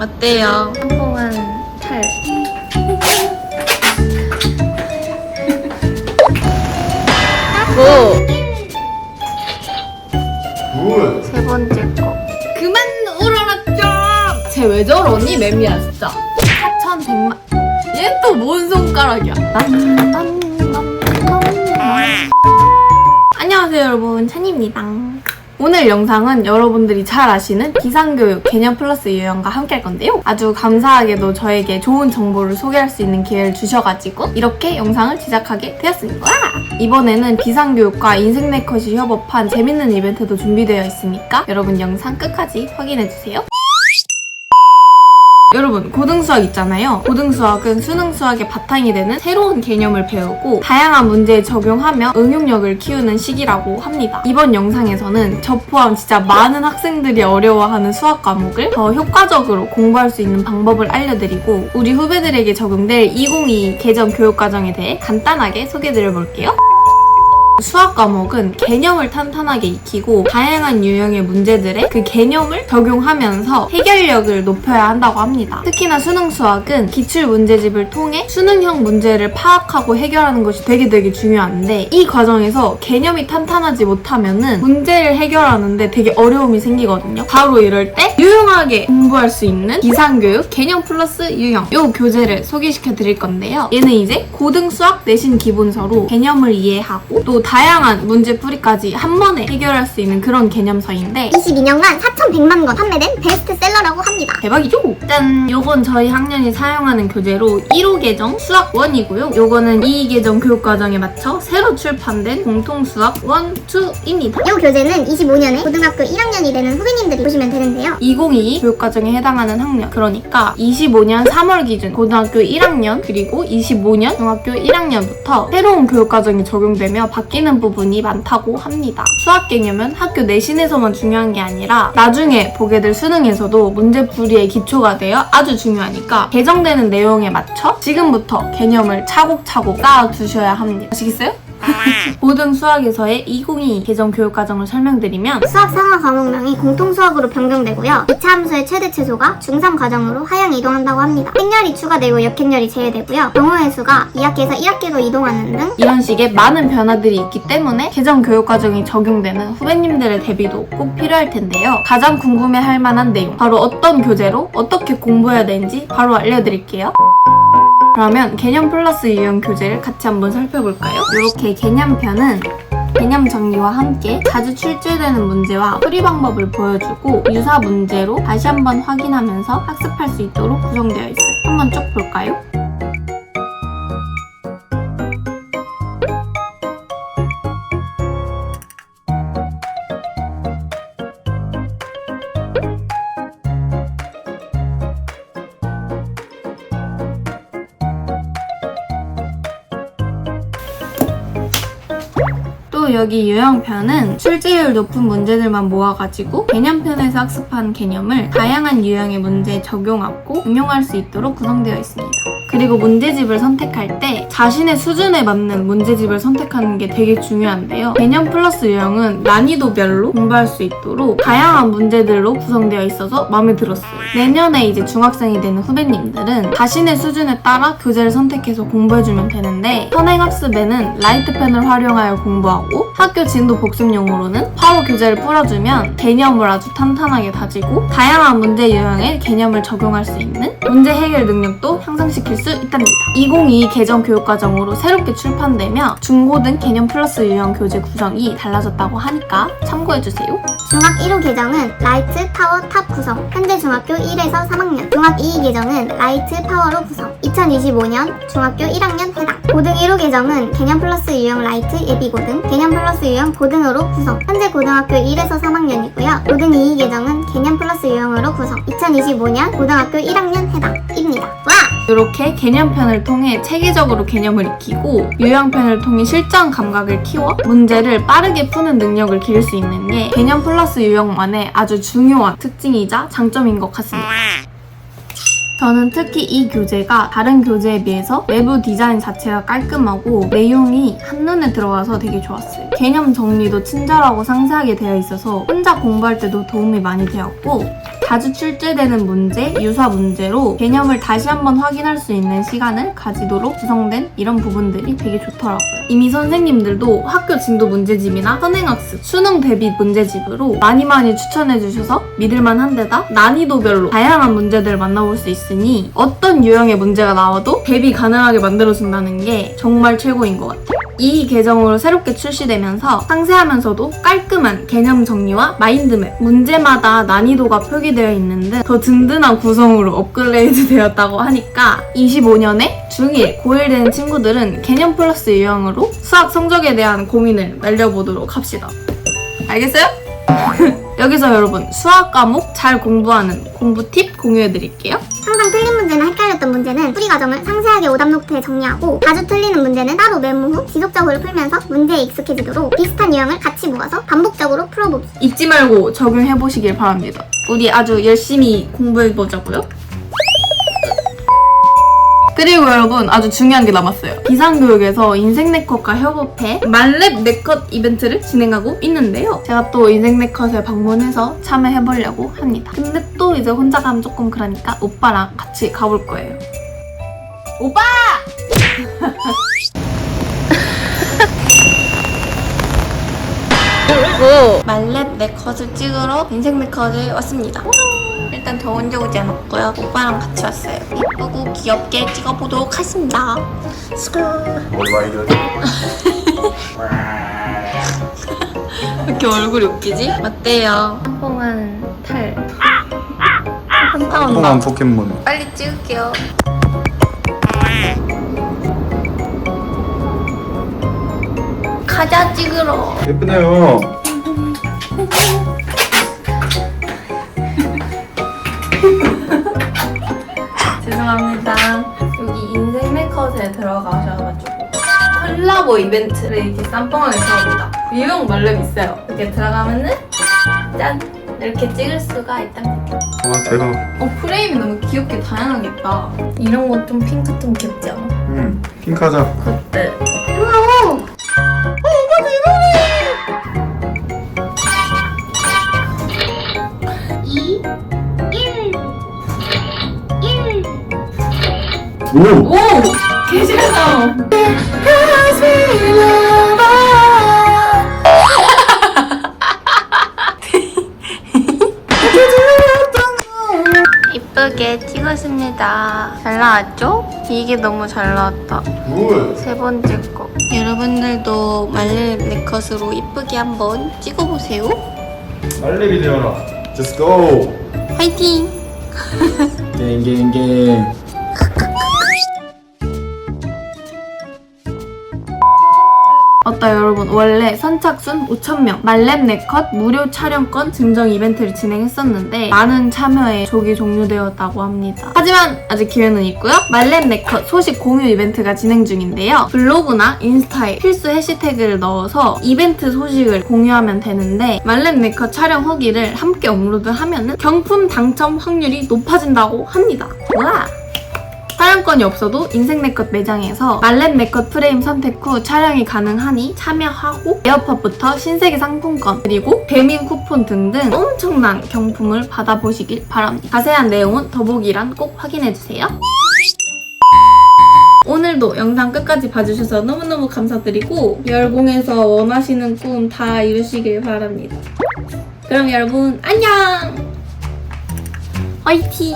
어때요? 성공한 탈. 오! 굿. 세 번째 거. 그만 울어라 좀! 쟤 왜 저러니? 맴이야 진짜 4,100만 얘 또 뭔 손가락이야 안녕하세요 여러분 찬입니다 오늘 영상은 여러분들이 잘 아시는 비상교육 개념 플러스 유형과 함께 할 건데요. 아주 감사하게도 저에게 좋은 정보를 소개할 수 있는 기회를 주셔가지고 이렇게 영상을 제작하게 되었습니다. 이번에는 비상교육과 인생 네컷이 협업한 재밌는 이벤트도 준비되어 있으니까 여러분 영상 끝까지 확인해주세요. 여러분 고등수학 있잖아요. 고등수학은 수능 수학의 바탕이 되는 새로운 개념을 배우고 다양한 문제에 적용하며 응용력을 키우는 시기라고 합니다. 이번 영상에서는 저 포함 진짜 많은 학생들이 어려워하는 수학 과목을 더 효과적으로 공부할 수 있는 방법을 알려드리고 우리 후배들에게 적용될 2022 개정 교육과정에 대해 간단하게 소개드려 볼게요. 수학 과목은 개념을 탄탄하게 익히고 다양한 유형의 문제들의 그 개념을 적용하면서 해결력을 높여야 한다고 합니다. 특히나 수능 수학은 기출 문제집을 통해 수능형 문제를 파악하고 해결하는 것이 되게 되게 중요한데 이 과정에서 개념이 탄탄하지 못하면은 문제를 해결하는데 되게 어려움이 생기거든요. 바로 이럴 때 유용하게 공부할 수 있는 기상교육 개념 플러스 유형 요 교재를 소개시켜 드릴 건데요. 얘는 이제 고등 수학 내신 기본서로 개념을 이해하고 또 다양한 문제풀이까지 한 번에 해결할 수 있는 그런 개념서인데 22년간 4,100만 권 판매된 베스트셀러라고. 대박이죠? 짠! 요건 저희 학년이 사용하는 교재로 1호 계정 수학 1이고요. 요거는 2 계정 교육과정에 맞춰 새로 출판된 공통 수학 1, 2입니다. 이 교재는 25년에 고등학교 1학년이 되는 후배님들이 보시면 되는데요. 2022 교육과정에 해당하는 학년 그러니까 25년 3월 기준 고등학교 1학년 그리고 25년 중학교 1학년부터 새로운 교육과정이 적용되며 바뀌는 부분이 많다고 합니다. 수학 개념은 학교 내신에서만 중요한 게 아니라 나중에 보게 될 수능에서도 문제풀이 의 기초가 되어 아주 중요하니까 개정되는 내용에 맞춰 지금부터 개념을 차곡차곡 쌓아두셔야 합니다. 아시겠어요? 고등 수학에서의 2022 개정 교육과정을 설명드리면 수학 상하 과목명이 공통수학으로 변경되고요. 2차 함수의 최대 최소가 중3 과정으로 하향 이동한다고 합니다. 행렬이 추가되고 역행렬이 제외되고요. 영어의 수가 2학기에서 1학기로 이동하는 등 이런 식의 많은 변화들이 있기 때문에 개정 교육 과정이 적용되는 후배님들의 대비도 꼭 필요할 텐데요. 가장 궁금해할 만한 내용, 바로 어떤 교재로 어떻게 공부해야 되는지 바로 알려드릴게요. 그러면 개념 플러스 유형 교재를 같이 한번 살펴볼까요? 이렇게 개념편은 개념 정리와 함께 자주 출제되는 문제와 풀이 방법을 보여주고 유사 문제로 다시 한번 확인하면서 학습할 수 있도록 구성되어 있어요. 한번 쭉 볼까요? 여기 유형편은 출제율 높은 문제들만 모아가지고 개념편에서 학습한 개념을 다양한 유형의 문제에 적용하고 응용할 수 있도록 구성되어 있습니다. 그리고 문제집을 선택할 때 자신의 수준에 맞는 문제집을 선택하는 게 되게 중요한데요. 개념 플러스 유형은 난이도별로 공부할 수 있도록 다양한 문제들로 구성되어 있어서 마음에 들었어요. 내년에 이제 중학생이 되는 후배님들은 자신의 수준에 따라 교재를 선택해서 공부해주면 되는데 선행학습에는 라이트펜을 활용하여 공부하고 학교 진도 복습용으로는 파워 교재를 풀어주면 개념을 아주 탄탄하게 다지고 다양한 문제 유형의 개념을 적용할 수 있는 문제 해결 능력도 향상시킬 수 있답니다. 2022 개정 교육과정으로 새롭게 출판되며 중고등 개념 플러스 유형 교재 구성이 달라졌다고 하니까 참고해주세요. 중학 1호 개정은 라이트, 파워, 탑 구성. 현재 중학교 1에서 3학년. 중학 2 개정은 라이트, 파워로 구성. 2025년 중학교 1학년 해당. 고등 1호 개정은 개념 플러스 유형 라이트, 예비고등. 개념 플러스 유형 고등으로 구성. 현재 고등학교 1에서 3학년이고요. 고등 2 개정은 개념 플러스 유형으로 구성. 2025년 고등학교 1학년 해당입니다. 와! 이렇게 개념편을 통해 체계적으로 개념을 익히고 유형편을 통해 실전 감각을 키워 문제를 빠르게 푸는 능력을 기를 수 있는 게 개념 플러스 유형만의 아주 중요한 특징이자 장점인 것 같습니다. 저는 특히 이 교재가 다른 교재에 비해서 외부 디자인 자체가 깔끔하고 내용이 한눈에 들어와서 되게 좋았어요. 개념 정리도 친절하고 상세하게 되어 있어서 혼자 공부할 때도 도움이 많이 되었고 자주 출제되는 문제, 유사 문제로 개념을 다시 한번 확인할 수 있는 시간을 가지도록 구성된 이런 부분들이 되게 좋더라고요. 이미 선생님들도 학교 진도 문제집이나 선행학습, 수능 대비 문제집으로 많이 많이 추천해 주셔서 믿을만 한 데다 난이도별로 다양한 문제들을 만나볼 수 있으니 어떤 유형의 문제가 나와도 대비 가능하게 만들어준다는 게 정말 최고인 것 같아요. 이 계정으로 새롭게 출시되면서 상세하면서도 깔끔한 개념 정리와 마인드맵, 문제마다 난이도가 표기되어 있는 등 더 든든한 구성으로 업그레이드 되었다고 하니까 25년에 중1, 고1 되는 친구들은 개념 플러스 유형으로 수학 성적에 대한 고민을 날려보도록 합시다. 알겠어요? 여기서 여러분 수학 과목 잘 공부하는 공부 팁 공유해드릴게요. 항상 틀린 문제나 헷갈렸던 문제는 풀이 과정을 상세하게 오답 노트에 정리하고 자주 틀리는 문제는 따로 메모 후 지속적으로 풀면서 문제에 익숙해지도록 비슷한 유형을 같이 모아서 반복적으로 풀어보기. 잊지 말고 적용해보시길 바랍니다. 우리 아주 열심히 공부해보자고요. 그리고 여러분 아주 중요한 게 남았어요. 비상교육에서 인생 네컷과 협업해 말렙 네컷 이벤트를 진행하고 있는데요. 제가 또 인생 네컷에 방문해서 참여해보려고 합니다. 근데 또 이제 혼자 가면 조금 그러니까 오빠랑 같이 가볼 거예요. 오빠! 말렙 네컷을 찍으러 인생 네컷에 왔습니다. 일단 저 혼자 오지 않았고요. 오빠랑 같이 왔어요. 예쁘고 귀엽게 찍어보도록 하겠습니다. 스쿨. 왜 이렇게 얼굴이 웃기지? 어때요? 뽕한 탈. 한타 통한 온다. 포켓몬 빨리 찍을게요. 가자 찍으러. 예쁘네요 죄송합니다. 여기 인생 네컷에 들어가셔가지고 콜라보 이벤트를 이렇게 쌈뽕하게 들어갑니다. 유용 말렙 있어요. 이렇게 들어가면은 짠 이렇게 찍을 수가 있답니다. 와 대박 어 프레임이 너무 귀엽게 다양하게 있다. 이런 거 좀 핑크 톤 귀엽지 않아? 응 핑크하자 그때 오! 오 개잘나. 이쁘게 찍었습니다. 잘 나왔죠? 이게 너무 잘 나왔다. 굿! 세 번째 거. 여러분들도 말렙 네컷으로 이쁘게 한번 찍어보세요. 빨리 되어라 Just go! 화이팅! 갱갱갱 어따 여러분 원래 선착순 5,000명 말렙 네컷 무료 촬영권 증정 이벤트를 진행했었는데 많은 참여에 족이 종료되었다고 합니다. 하지만 아직 기회는 있고요. 말렙 네컷 소식 공유 이벤트가 진행 중인데요. 블로그나 인스타에 필수 해시태그를 넣어서 이벤트 소식을 공유하면 되는데 말렙 네컷 촬영 후기를 함께 업로드하면 경품 당첨 확률이 높아진다고 합니다. 와! 촬영권이 없어도 인생 네컷 매장에서 말렙 네컷 프레임 선택 후 촬영이 가능하니 참여하고 에어팟부터 신세계 상품권 그리고 배민 쿠폰 등등 엄청난 경품을 받아보시길 바랍니다. 자세한 내용은 더보기란 꼭 확인해주세요. 오늘도 영상 끝까지 봐주셔서 너무너무 감사드리고 열공해서 원하시는 꿈 다 이루시길 바랍니다. 그럼 여러분 안녕! 화이팅!